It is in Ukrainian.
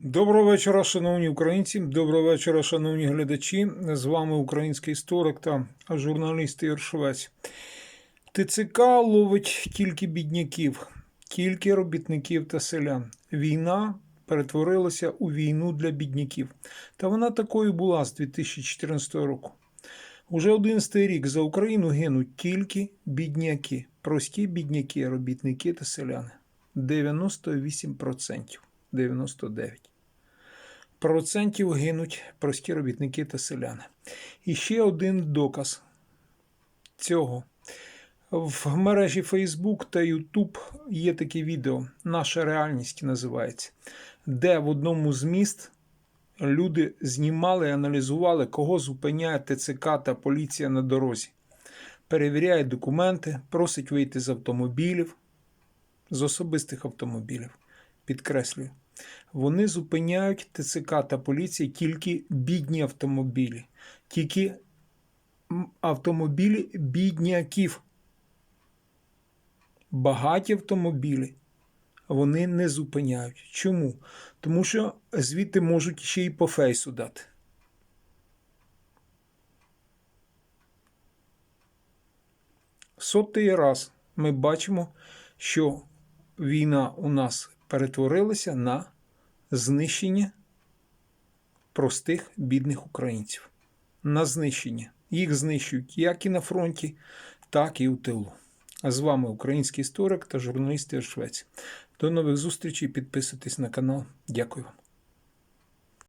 Доброго вечора, шановні українці. Доброго вечора, шановні глядачі. З вами український історик та журналіст Ігор Швець. ТЦК ловить тільки бідняків, тільки робітників та селян. Війна перетворилася у війну для бідняків. Та вона такою була з 2014 року. Уже 11 рік за Україну гинуть тільки бідняки, прості бідняки, робітники та селяни. 98%. 99. Процентів гинуть прості робітники та селяни. І ще один доказ цього. В мережі Facebook та YouTube є таке відео Наша реальність називається, де в одному з міст люди знімали і аналізували, кого зупиняє ТЦК та поліція на дорозі. Перевіряє документи, просить вийти з автомобілів, з особистих автомобілів. Підкреслюю. Вони зупиняють ТЦК та поліція тільки бідні автомобілі, тільки автомобілі бідняків. Багаті автомобілі вони не зупиняють. Чому? Тому що звідти можуть ще й по фейсу дати. Сотий раз ми бачимо, що війна у нас перетворилася на знищення простих бідних українців. На знищення. Їх знищують як і на фронті, так і у тилу. А з вами український історик та журналіст Швець. До нових зустрічей. Підписуйтесь на канал. Дякую вам.